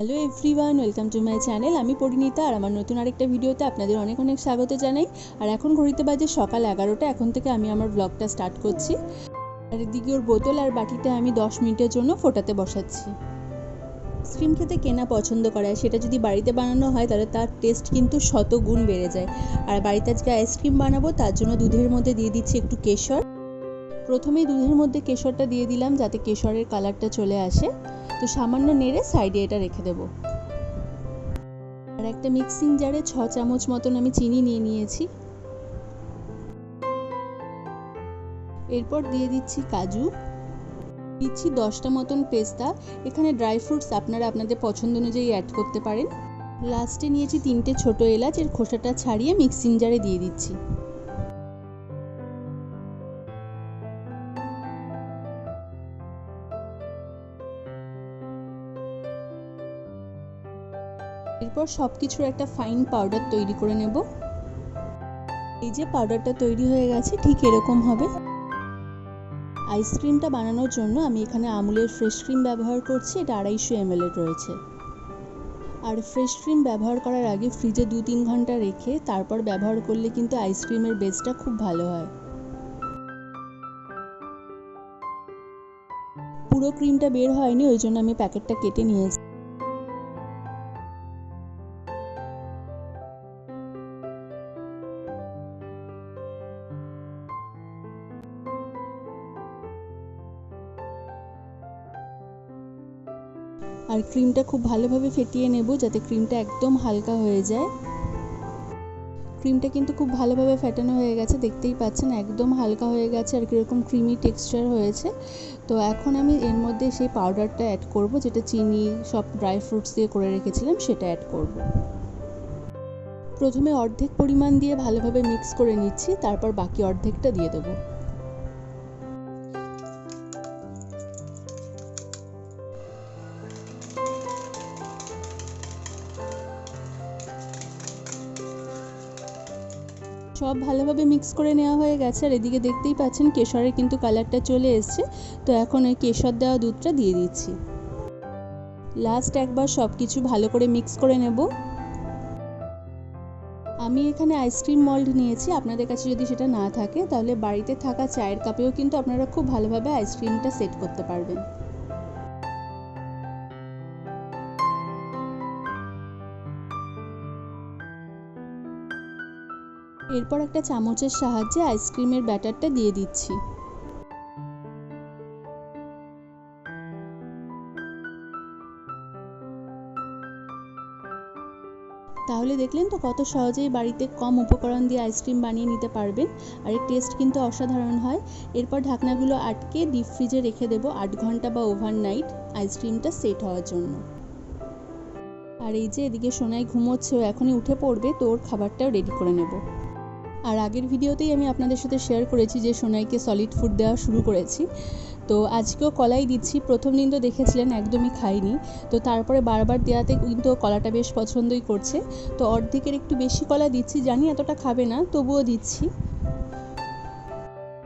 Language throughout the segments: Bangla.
Hello everyone welcome to my channel আমি পরিণীতা আর আমার নতুন আরেকটা ভিডিওতে আপনাদের অনেক অনেক স্বাগত জানাই। আর এখন ঘড়িতে বাজে সকাল এগারোটা, এখন থেকে আমি আমার ব্লগটা স্টার্ট করছি। আর এদিকে ওর বোতল আর বাটিটা আমি দশ মিনিটের জন্য ফোটাতে বসাচ্ছি। আইসক্রিম খেতে কেনা পছন্দ করে? সেটা যদি বাড়িতে বানানো হয়, তাহলে তার টেস্ট কিন্তু শত গুণ বেড়ে যায়। আর বাড়িতে আজকে আইসক্রিম বানাবো, তার জন্য দুধের মধ্যে দিয়ে দিচ্ছি একটু কেশর। প্রথমেই দুধের মধ্যে কেশরটা দিয়ে দিলাম যাতে কেশরের কালারটা চলে আসে। তো সামান্য নেড়ে সাইডে এটা রেখে দেবো। আর একটা মিক্সিং জারে ছ চামচ মতন আমি চিনি নিয়ে নিয়েছি। এরপর দিয়ে দিচ্ছি কাজু। দিচ্ছি দশটা মতন পেস্তা। এখানে ড্রাই ফ্রুটস আপনারা আপনাদের পছন্দ অনুযায়ী অ্যাড করতে পারেন। লাস্টে নিয়েছি তিনটে ছোট এলাচ। এর খোসাটা ছাড়িয়ে মিক্সিং জারে দিয়ে দিচ্ছি। এরপর সব কিছুর একটা ফাইন পাউডার তৈরি করে নেব। এই যে পাউডারটা তৈরি হয়ে গেছে, ঠিক এরকম হবে। আইসক্রিমটা বানানোর জন্য আমি এখানে আমুলের ফ্রেশ ক্রিম ব্যবহার করছি, এটা আড়াইশো এর রয়েছে। আর ফ্রেশ ক্রিম ব্যবহার করার আগে ফ্রিজে দু তিন ঘণ্টা রেখে তারপর ব্যবহার করলে কিন্তু আইসক্রিমের বেসটা খুব ভালো হয়। পুরো ক্রিমটা বের হয়নি, ওই জন্য আমি প্যাকেটটা কেটে নিয়েছি। আর ক্রিমটা খুব ভালোভাবে ফেটিয়ে নেব যাতে ক্রিমটা একদম হালকা হয়ে যায়। ক্রিমটা কিন্তু খুব ভালোভাবে ফেটানো হয়ে গেছে, দেখতেই পাচ্ছেন একদম হালকা হয়ে গেছে আর কীরকম ক্রিমি টেক্সচার হয়েছে। তো এখন আমি এর মধ্যে সেই পাউডারটা অ্যাড করব যেটা চিনি, সব ড্রাই ফ্রুটস দিয়ে করে রেখেছিলাম, সেটা অ্যাড করব। প্রথমে অর্ধেক পরিমাণ দিয়ে ভালোভাবে মিক্স করে নিচ্ছি, তারপর বাকি অর্ধেকটা দিয়ে দেবো। সব ভালোভাবে মিক্স করে নেওয়া হয়ে গেছে। আর এদিকে দেখতেই পাচ্ছেন কেশরের কিন্তু কালারটা চলে এসছে। তো এখন ওই কেশর দেওয়া দুধটা দিয়ে দিচ্ছি। লাস্ট একবার সব কিছু ভালো করে মিক্স করে নেব। আমি এখানে আইসক্রিম মল্ড নিয়েছি। আপনাদের কাছে যদি সেটা না থাকে, তাহলে বাড়িতে থাকা চায়ের কাপেও কিন্তু আপনারা খুব ভালোভাবে আইসক্রিমটা সেট করতে পারবেন। এরপর একটা চামচের সাহায্যে আইসক্রিমের ব্যাটারটা দিয়ে দিচ্ছি। তাহলে দেখলেন তো কত সহজেই বাড়িতে কম উপকরণ দিয়ে আইসক্রিম বানিয়ে নিতে পারবেন। আর এর টেস্ট কিন্তু অসাধারণ হয়। এরপর ঢাকনাগুলো আটকে ডিপ ফ্রিজে রেখে দেবো আট ঘণ্টা বা ওভারনাইট আইসক্রিমটা সেট হওয়ার জন্য। আর এই যে এদিকে সোনাই ঘুমোচ্ছে এখনই উঠে পড়বে, তো ওর খাবারটাও রেডি করে নেব। আর আগের ভিডিওতেই আমি আপনাদের সাথে শেয়ার করেছি যে সোনাইকে সলিড ফুড দেওয়া শুরু করেছি। তো আজকেও কলাই দিচ্ছি। প্রথম দিন তো দেখেছিলেন একদমই খাইনি। তো তারপরে বারবার দেওয়াতে কিন্তু কলাটা বেশ পছন্দই করছে। তো অর্ধেকের একটু বেশি কলা দিচ্ছি। জানি এতটা খাবে না, তবুও দিচ্ছি।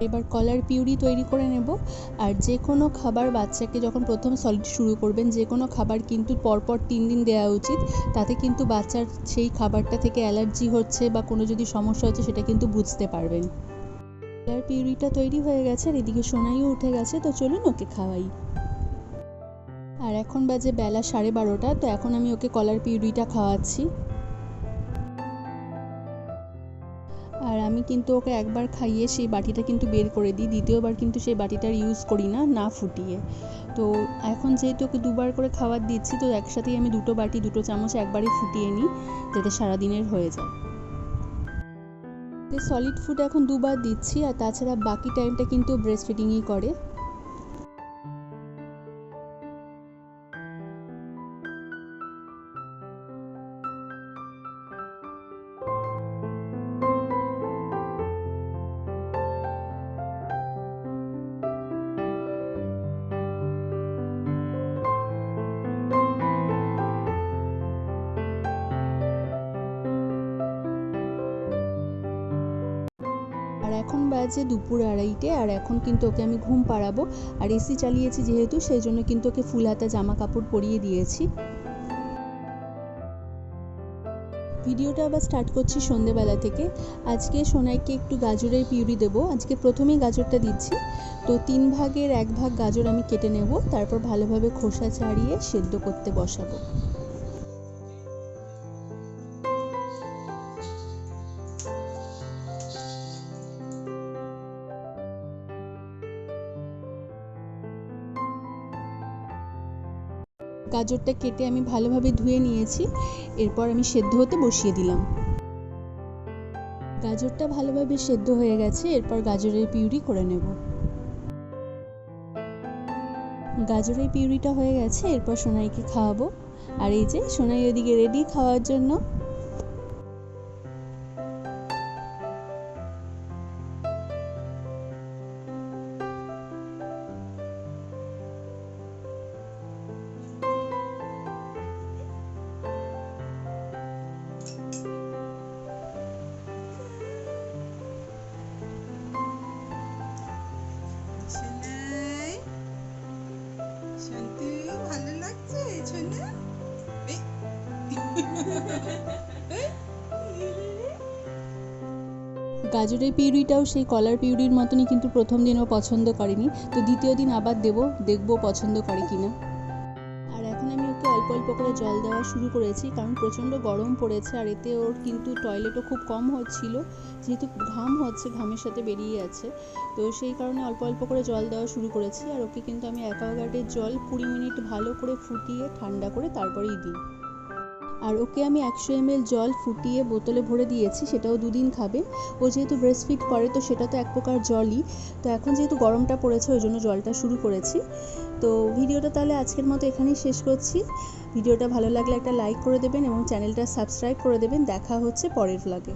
এবার কলার পিউরি তৈরি করে নেব। আর যে কোনো খাবার বাচ্চাকে যখন প্রথম সলিড শুরু করবেন, যে কোনো খাবার কিন্তু পরপর তিন দিন দেওয়া উচিত। তাতে কিন্তু বাচ্চার সেই খাবারটা থেকে অ্যালার্জি হচ্ছে বা কোনো যদি সমস্যা হচ্ছে সেটা কিন্তু বুঝতে পারবেন। কলার পিউরিটা তৈরি হয়ে গেছে আর এদিকে সোনাইও উঠে গেছে, তো চলুন ওকে খাওয়াই। আর এখন বাজে বেলা সাড়ে বারোটা, তো এখন আমি ওকে কলার পিউরিটা খাওয়াচ্ছি। আমি কিন্তু ওকে একবার খাইয়ে সেই বাটিটা কিন্তু বের করে দিই। দ্বিতীয়বার কিন্তু সেই বাটিটার ইউজ করি না না ফুটিয়ে। তো এখন যেহেতু ওকে দুবার করে খাবার দিচ্ছি, তো একসাথেই আমি দুটো বাটি, দুটো চামচ একবারই ফুটিয়ে নিই, যাতে সারাদিনের হয়ে যায়। সলিড ফুড এখন দুবার দিচ্ছি, আর তাছাড়া বাকি টাইমটা কিন্তু ব্রেস্ট ফিডিংই করে। আর এখন বাজে দুপুর আড়াইটে, আর এখন কিন্তু ওকে আমি ঘুম পাড়াবো। আর এসি চালিয়েছি যেহেতু, সেই জন্য কিন্তু ওকে ফুল হাতা জামা কাপড় পরিয়ে দিয়েছি। ভিডিওটা আবার স্টার্ট করছি সন্ধেবেলা থেকে। আজকে সোনাইকে একটু গাজরের পিউরি দেবো। আজকে প্রথমেই গাজরটা দিচ্ছি। তো তিন ভাগের এক ভাগ গাজর আমি কেটে নেব। তারপর ভালোভাবে খোসা ছাড়িয়ে সেদ্ধ করতে বসাবো। গাজরটা কেটে আমি ভালোভাবে ধুয়ে নিয়েছি। এরপর আমি সেদ্ধ হতে বসিয়ে দিলাম। গাজরটা ভালোভাবে সেদ্ধ হয়ে গেছে, এরপর গাজরের পিউরি করে নেব। গাজরের পিউরিটা হয়ে গেছে, এরপর সোনাইকে খাওয়াবো। আর এই যে সোনাই ওদিকে রেডি খাওয়ার জন্য গাজরের পিউরিটাও সেই কলার পিউরির মতনই কিন্তু প্রথম দিনও পছন্দ করেনি। তো দ্বিতীয় দিন আবার দেবো, দেখব পছন্দ করে কিনা। আর এখন আমি ওকে অল্প অল্প করে জল দেওয়া শুরু করেছি, কারণ প্রচণ্ড গরম পড়েছে আর এতে ওর কিন্তু টয়লেটও খুব কম হচ্ছিল। যেহেতু ঘাম হচ্ছে, ঘামের সাথে বেরিয়ে আছে তো সেই কারণে অল্প অল্প করে জল দেওয়া শুরু করেছি। আর ওকে কিন্তু আমি অ্যাকোয়াগার্ডের জল কুড়ি মিনিট ভালো করে ফুটিয়ে ঠান্ডা করে তারপরেই দিই। আর ওকে আমি একশো এমএল জল ফুটিয়ে বোতলে ভরে দিয়েছি, সেটাও দুদিন খাবে। ও যেহেতু ব্রেস্টফিড করে, তো সেটা তো এক প্রকার জলই। তো এখন যেহেতু গরমটা পড়েছে, ওই জন্য জলটা শুরু করেছি। তো ভিডিওটা তাহলে আজকের মতো এখানেই শেষ করছি। ভিডিওটা ভালো লাগলে একটা লাইক করে দেবেন এবং চ্যানেলটা সাবস্ক্রাইব করে দেবেন। দেখা হচ্ছে পরের ভ্লগে